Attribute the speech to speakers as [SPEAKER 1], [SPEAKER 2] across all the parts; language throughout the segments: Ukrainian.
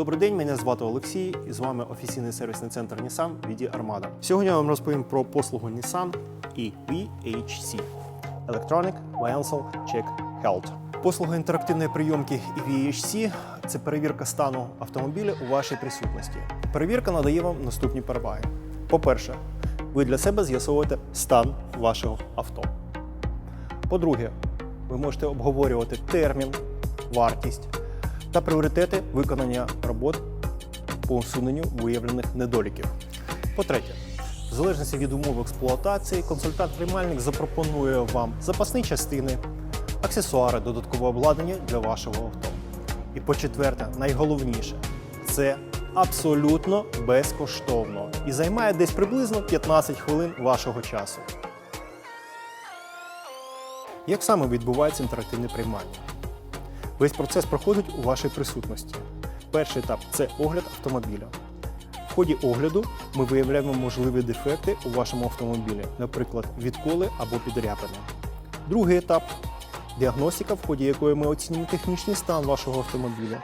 [SPEAKER 1] Добрий день, мене звати Олексій, і з вами офіційний сервісний центр Nissan від Armada. Сьогодні я вам розповім про послугу Nissan і VHC – Electronic Vehicle Check Health. Послуга інтерактивної прийомки і VHC – це перевірка стану автомобіля у вашій присутності. Перевірка надає вам наступні переваги. По-перше, ви для себе з'ясовуєте стан вашого авто. По-друге, ви можете обговорювати термін, вартість та пріоритети виконання робот по усуненню виявлених недоліків. По-третє, в залежності від умов експлуатації, консультант-приймальник запропонує вам запасні частини, аксесуари, додаткове обладнання для вашого авто. І по-четверте, найголовніше це абсолютно безкоштовно і займає десь приблизно 15 хвилин вашого часу. Як саме відбувається інтерактивне приймання? Весь процес проходить у вашій присутності. Перший етап це огляд автомобіля. В ході огляду ми виявляємо можливі дефекти у вашому автомобілі, наприклад, відколи або підряпини. Другий етап діагностика, в ході якої ми оцінюємо технічний стан вашого автомобіля.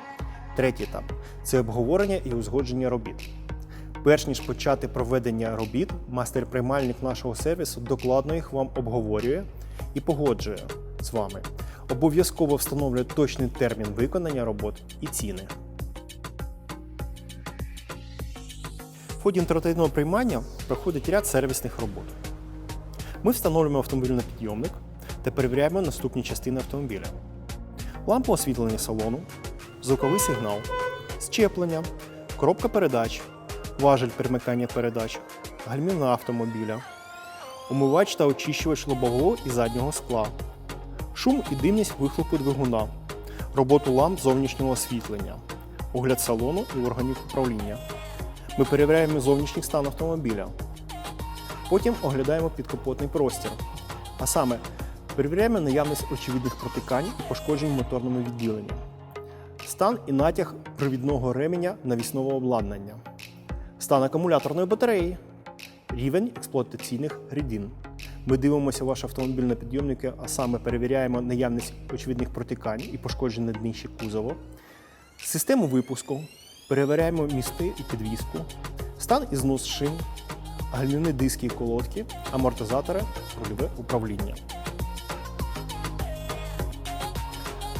[SPEAKER 1] Третій етап це обговорення і узгодження робіт. Перш ніж почати проведення робіт, мастер-приймальник нашого сервісу докладно їх вам обговорює і погоджує з вами. Обов'язково встановлює точний термін виконання робот і ціни. В ході інтерактивного приймання проходить ряд сервісних робот. Ми встановлюємо автомобільний підйомник та перевіряємо наступні частини автомобіля: лампа освітлення салону, звуковий сигнал, щеплення, коробка передач, важель перемикання передач, гальмівна автомобіля, умивач та очищувач лобового і заднього скла, шум і димність вихлопу двигуна, роботу ламп зовнішнього освітлення, огляд салону і органів управління. Ми перевіряємо зовнішній стан автомобіля. Потім оглядаємо підкапотний простір. А саме, перевіряємо наявність очевидних протикань і пошкоджень в моторному відділенні, стан і натяг провідного ременя навісного обладнання, стан акумуляторної батареї, рівень експлуатаційних рідин. Ми дивимося ваш автомобіль на підйомники, а саме перевіряємо наявність очевидних протикань і пошкоджень на днищі кузова, систему випуску, перевіряємо місти і підвіску, стан і знос шин, гальмівні диски і колодки, амортизатори, рульове управління.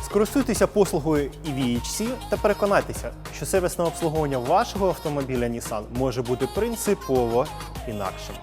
[SPEAKER 1] Скористуйтеся послугою EVHC та переконайтеся, що сервісне обслуговування вашого автомобіля Nissan може бути принципово інакшим.